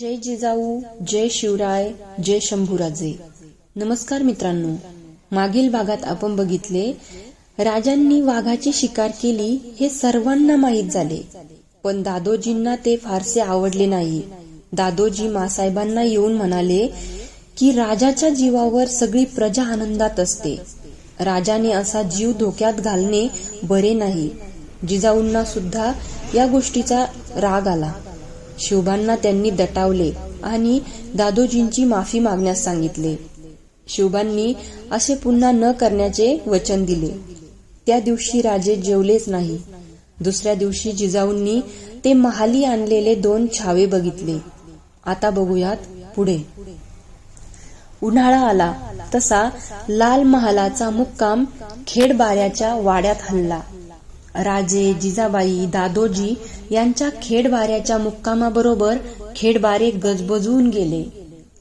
जय जिजाऊ जय शिवराय जय शंभूराजे. नमस्कार मित्रांनो. मागील भागात आपण बघितले राजांनी वाघाची शिकार केली हे सर्वांना माहीत झाले. पण दादोजींना ते फारसे आवडले नाही. दादोजी मासाहेबांना येऊन म्हणाले की राजाच्या जीवावर सगळी प्रजा आनंदात असते. राजाने असा जीव धोक्यात घालणे बरे नाही. जिजाऊंना सुद्धा या गोष्टीचा राग आला. शिवबांना त्यांनी दटावले आणि दादोजींची माफी मागण्यास सांगितले. शिवबांनी असे पुन्हा न करण्याचे वचन दिले. त्या दिवशी राजे जेवलेच नाही. दुसऱ्या दिवशी जिजाऊंनी ते महाली आणलेले दोन छावे बघितले. आता बघूयात पुढे. उन्हाळा आला. तसा लाल महालाचा मुक्काम खेडबाऱ्याच्या वाड्यात हल्ला. राजे जिजाबाई दादोजी यांच्या खेडबाऱ्याच्या मुक्कामाबरोबर खेडबारे गजबजून गेले.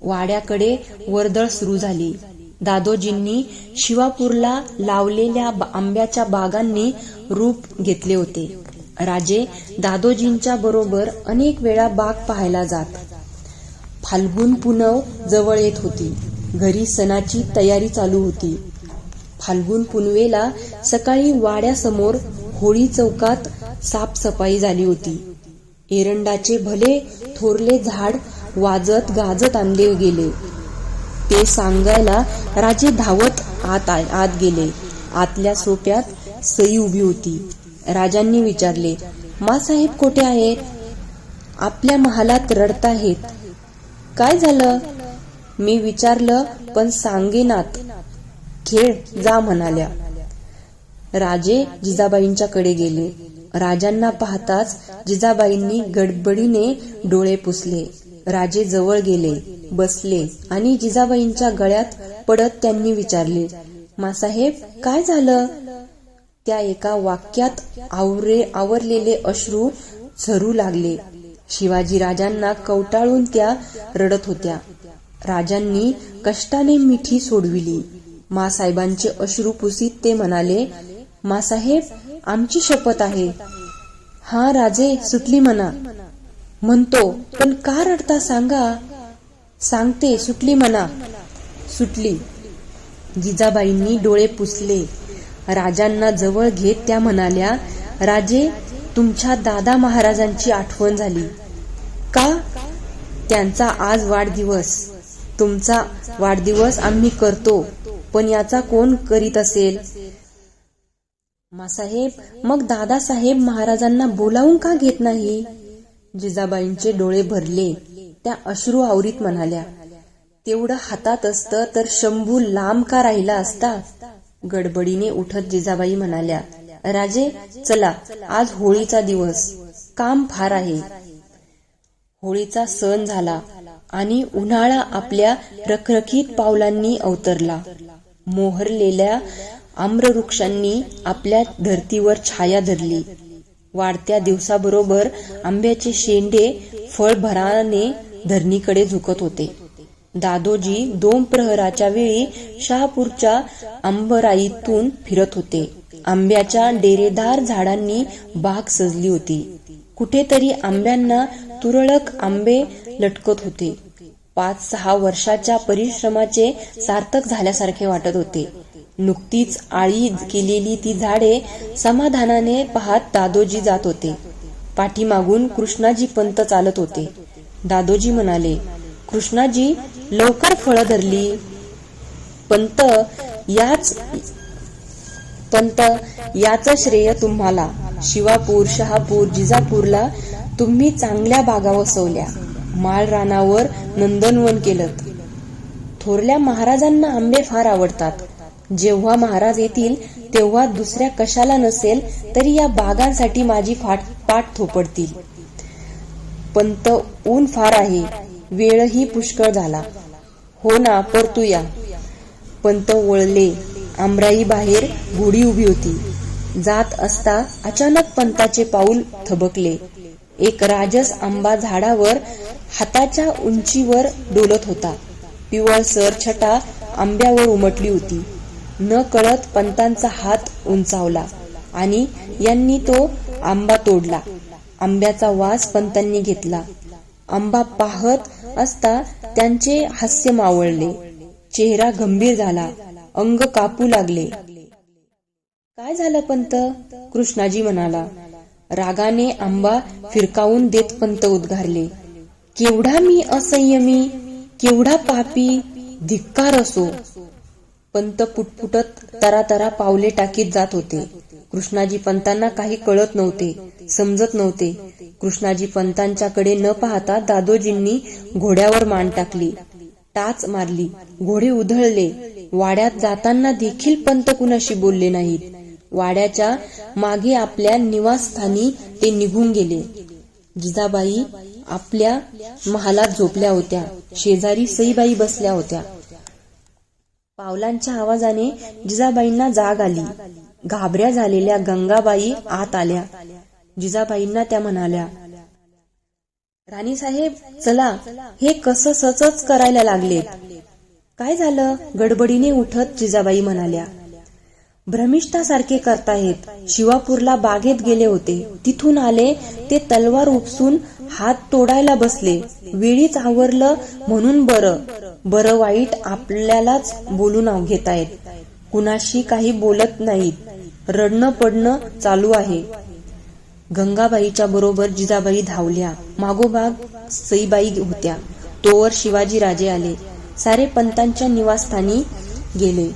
वाड्याकडे वर्दळ सुरू झाली. दादोजींनी शिवापूरला लावलेल्या आंब्याच्या बागांनी रूप घेतले होते. राजे दादोजींच्या बरोबर अनेक वेळा बाग पाहायला जात. फाल्गुन पुनव जवळ येत होती. घरी सणाची तयारी चालू होती. फाल्गुन पुनवेला सकाळी वाड्यासमोर होळी चौकात साफसफाई झाली होती. एरंडाचे भले थोरले झाड वाजत गाजत आणले गेले. ते सांगायला राजे धावत आत आत गेले. आतल्या सोप्यात सई उभी होती. राजांनी विचारले मासाहेब कोठे आहेत आपल्या महालात रडताहेत काय झालं? मी विचारलं पण सांगेनात. खेळ जा म्हणाल्या. राजे जिजाबाईंच्याकडे गेले. राजांना पाहताच जिजाबाईंनी गडबडीने डोळे पुसले. राजे जवळ गेले बसले आणि जिजाबाईंच्या गळ्यात पडत त्यांनी विचारले मासाहेब काय झालं? त्या एका वाक्यात आवरे आवरलेले अश्रू झरू लागले. शिवाजी राजांना कवटाळून त्या रडत होत्या. राजांनी कष्टाने मिठी सोडविली. मासाहेबांचे अश्रू पुसीत ते म्हणाले मासाहेब आमची शपथ आहे. हा राजे सुटली म्हणा म्हणतो पण का रडता सांगा. सांगते सुटली म्हणा सुटली. जिजाबाईंनी डोळे पुसले. राजांना जवळ घेत त्या म्हणाल्या राजे तुमच्या दादा महाराजांची आठवण झाली. का? त्यांचा आज वाढदिवस. तुमचा वाढदिवस आम्ही करतो पण याचा कोण करीत असेल? मासाहेब मग दादासाहेब महाराजांना बोलावून का घेत नाही? जिजाबाईंचे डोळे भरले. त्या अश्रू आवरीत म्हणाल्या तेवढं हातात असतं तर शंभू लांब का राहिला असता? गडबडीने उठत जिजाबाई म्हणाल्या राजे चला आज होळीचा दिवस. काम फार आहे. होळीचा सण झाला आणि उन्हाळा आपल्या रखरखीत पावलांनी अवतरला. मोहरलेल्या आम्रवृक्षांनी आपल्या धर्तीवर छाया धरली. वाढत्या दिवसाबरोबर आंब्याचे शेंडे फळभराने धरणीकडे झुकत होते. दादोजी दोन प्रहराच्या वेळी शहापूरच्या आंबराईतून फिरत होते. आंब्याच्या डेरेदार झाडांनी बाग सजली होती. कुठेतरी आंब्यांना तुरळक आंबे लटकत होते. पाच सहा वर्षाच्या परिश्रमाचे सार्थक झाल्यासारखे वाटत होते. नुकतीच आळी केलेली ती झाडे समाधानाने पाहत दादोजी जात होते. पाठीमागून कृष्णाजी पंत चालत होते. दादोजी म्हणाले कृष्णाजी लवकर फळं धरली. पंत याच पंत याच श्रेय तुम्हाला. शिवापूर शहापूर जिजापूरला तुम्ही चांगल्या बागा वसवल्या. माळ रानावर नंदनवन केलं. थोरल्या महाराजांना आंबे फार आवडतात. जेव्हा महाराज येतील तेव्हा दुसऱ्या कशाला नसेल तरी या बागांसाठी माझी फाट पाठ थोपडतील. पंत ऊन फार आहे वेळही पुष्कळ झाला. हो ना परतूया पंत वळले आमराई बाहेर घोडी उभी होती. जात असता अचानक पंताचे पाऊल थबकले. एक राजस आंबा झाडावर हाताच्या उंचीवर डोलत होता. पिवळसर छटा आंब्यावर उमटली होती. न कळत पंतांचा हात उंचावला आणि यांनी तो आंबा तोडला. आंब्याचा वास पंतांनी घेतला. आंबा पाहत असता त्यांचे हास्य मावळले. चेहरा गंभीर झाला. अंग कापू लागले. काय झालं पंत? कृष्णाजी म्हणाला. रागाने आंबा फिरकावून देत पंत उद्गारले. केवढा मी असंयमी? केवढा पापी? धिक्कार असो. पंत पुटपुटत तरा तरा पावले टाकीत जात होते. कृष्णाजी पंतांना काही कळत नव्हते समजत नव्हते. कृष्णाजी पंतांच्याकडे न पाहता दादोजींनी घोड्यावर मान टाकली. टाच मारली. घोडे उधळले. वाड्यात जाताना देखील पंत कुणाशी बोलले नाहीत. वाड्याच्या मागे आपल्या निवासस्थानी ते निघून गेले. जिजाबाई आपल्या महालात झोपल्या होत्या. शेजारी सईबाई बसल्या होत्या. पावलांच्या आवाजाने जिजाबाईंना जाग आली. घाबऱ्या झालेल्या गंगाबाई आत आल्या. जिजाबाईंना त्या म्हणाल्या राणी साहेब चला. हे कसं सचच करायला लागले काय झालं? गडबडीने उठत जिजाबाई म्हणाल्या भ्रमिष्ठासारखे करतायत शिवापूरला बागेत गेले होते. तिथून आले ते तलवार उपसून हात तोडायला बसले. वेळीच आवरलं म्हणून बरं. बरं वाईट आपल्यालाच बोलून घेतायत. कुणाशी काही बोलत नाहीत. रडणं पडणं चालू आहे. गंगाबाईच्या बरोबर जिजाबाई धावल्या. मागोबाग सईबाई होत्या. तोवर शिवाजी राजे आले. सारे पंतांच्या निवासस्थानी गेले.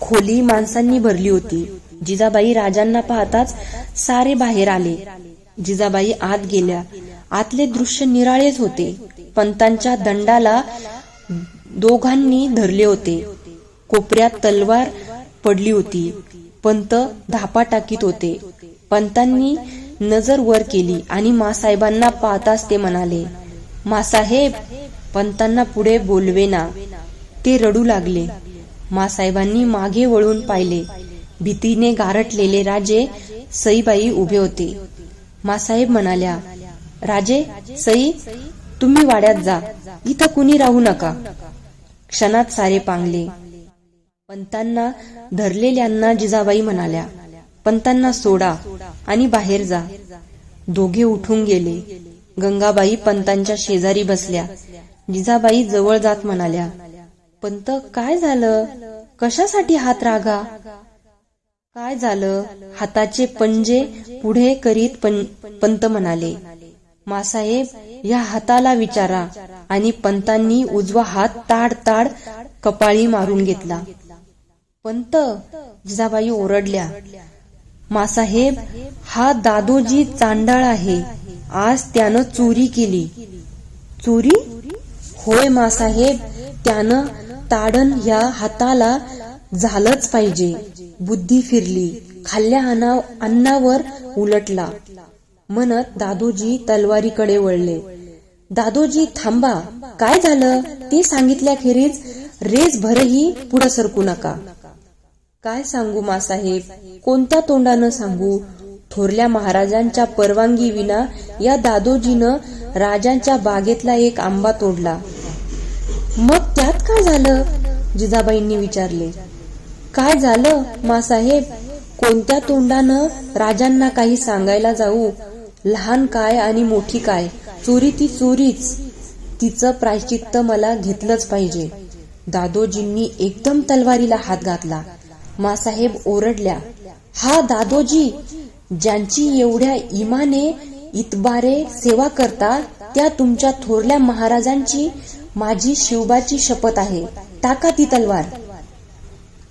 खोली माणसांनी भरली होती. जिजाबाई राजांना पाहताच सारे बाहेर आले. जिजाबाई आत गेल्या. आतले दृश्य निराळेच होते. पंतांच्या दंडाला दोघांनी धरले होते. कोपऱ्यात तलवार पडली होती. पंत धापा टाकीत होते. पंतांनी नजर वर केली आणि मासाहेबांना पाहताच ते म्हणाले मासाहेब पंतांना पुढे बोलवेना ते रडू लागले. मासाहेबांनी मागे वळून पाहिले. भीतीने गारटलेले राजे सईबाई उभे होते. मासाहेब म्हणाल्या राजे सई तुम्ही वाड्यात जा. इथं कुणी राहू नका. क्षणात सारे पांगले. पंतांना धरलेल्यांना जिजाबाई म्हणाल्या पंतांना सोडा आणि बाहेर जा. दोघे उठून गेले. गंगाबाई पंतांच्या शेजारी बसल्या. जिजाबाई जवळ जात म्हणाल्या पंत काय झालं? कशासाठी हात रागा? काय झालं? हाताचे पंजे पुढे करीत पंत म्हणाले मासाहेब या हाताला विचारा आणि पंतांनी उजवा हात ताड ताड कपाळी मारून घेतला. पंत जिजाबाई ओरडल्या मासाहेब हा दादोजी चांडाळ आहे. आज त्यानं चोरी केली. चोरी? होय मासाहेब त्यानं ताडण या हाताला झालंच पाहिजे. बुद्धी फिरली. खाल्ल्या अन्नावर उलटला. म्हणत दादोजी तलवारीकडे वळले. दादोजी थांबा काय झालं? ते सांगितल्याखेरीज रेस भरही पुढे सरकू नका. काय सांगू मासाहेब? कोणत्या तोंडानं सांगू? थोरल्या महाराजांच्या परवानगी विना या दादोजीनं राजांच्या बागेतला एक आंबा तोडला. मग त्यात काय झालं? जिजाबाईंनी विचारले. काय झालं मासाहेब? कोणत्या तोंडानं राजांना काही सांगायला जाऊ? लहान काय आणि मोठी काय? चोरी ती चोरीच. तिचं प्रायश्चित्त मला घेतलंच पाहिजे. दादोजींनी एकदम तलवारीला हात घातला. मासाहेब ओरडल्या हा दादोजी ज्यांची एवढ्या इमाने इतबारे सेवा करता त्या तुमच्या थोरल्या महाराजांची माझी शिवबाची शपथ आहे. टाका ती तलवार.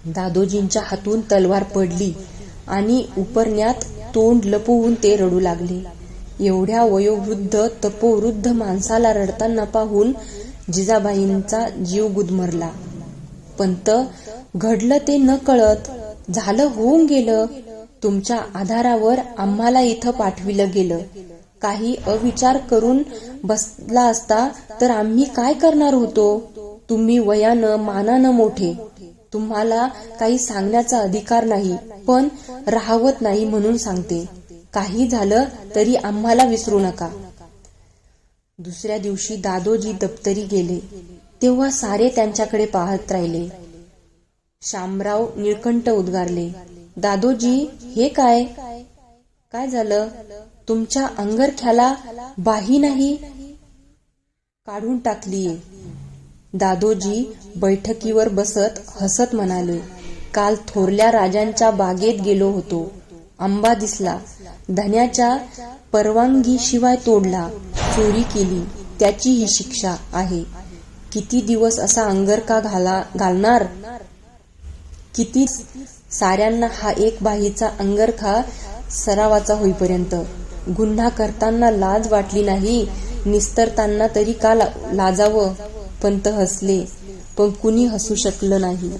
दादोजींच्या हातून तलवार पडली आणि उपरण्यात तोंड लपवून ते रडू लागले. एवढ्या वयोवृद्ध तपोवृद्ध माणसाला रडताना पाहून जिजाबाईंचा जीव गुदमरला. पंत घडलं ते न कळत झालं होऊन गेलं. तुमच्या आधारावर आम्हाला इथं पाठविलं गेलं. काही अविचार करून बसला असता तर आम्ही काय करणार होतो? तुम्ही वयानं मानानं मोठे. तुम्हाला काही सांगण्याचा अधिकार नाही पण राहवत नाही म्हणून सांगते. काही झालं तरी आम्हाला विसरू नका. दुसऱ्या दिवशी दादोजी दप्तरी गेले. तेव्हा सारे त्यांच्याकडे पाहत राहिले. शामराव निळकंठ उद्गारले दादोजी हे काय? काय झालं? तुमच्या अंगरख्याला बाही नाही? काढून टाकलीये. दादोजी बैठकीवर बसत हसत म्हणाले काल थोरल्या राजांच्या बागेत गेलो होतो. आंबा दिसला. धन्याच्या परवानगीशिवाय तोडला चोरी केली त्याची ही शिक्षा आहे. किती दिवस असा अंगरका घाला घालणार? किती साऱ्यांना हा एक बाईचा अंगरखा सरावाचा होईपर्यंत. गुन्हा करताना लाज वाटली नाही निस्तरताना तरी का ला- लाजावं? पंत हसले पण कुणी हसू शकलं नाही.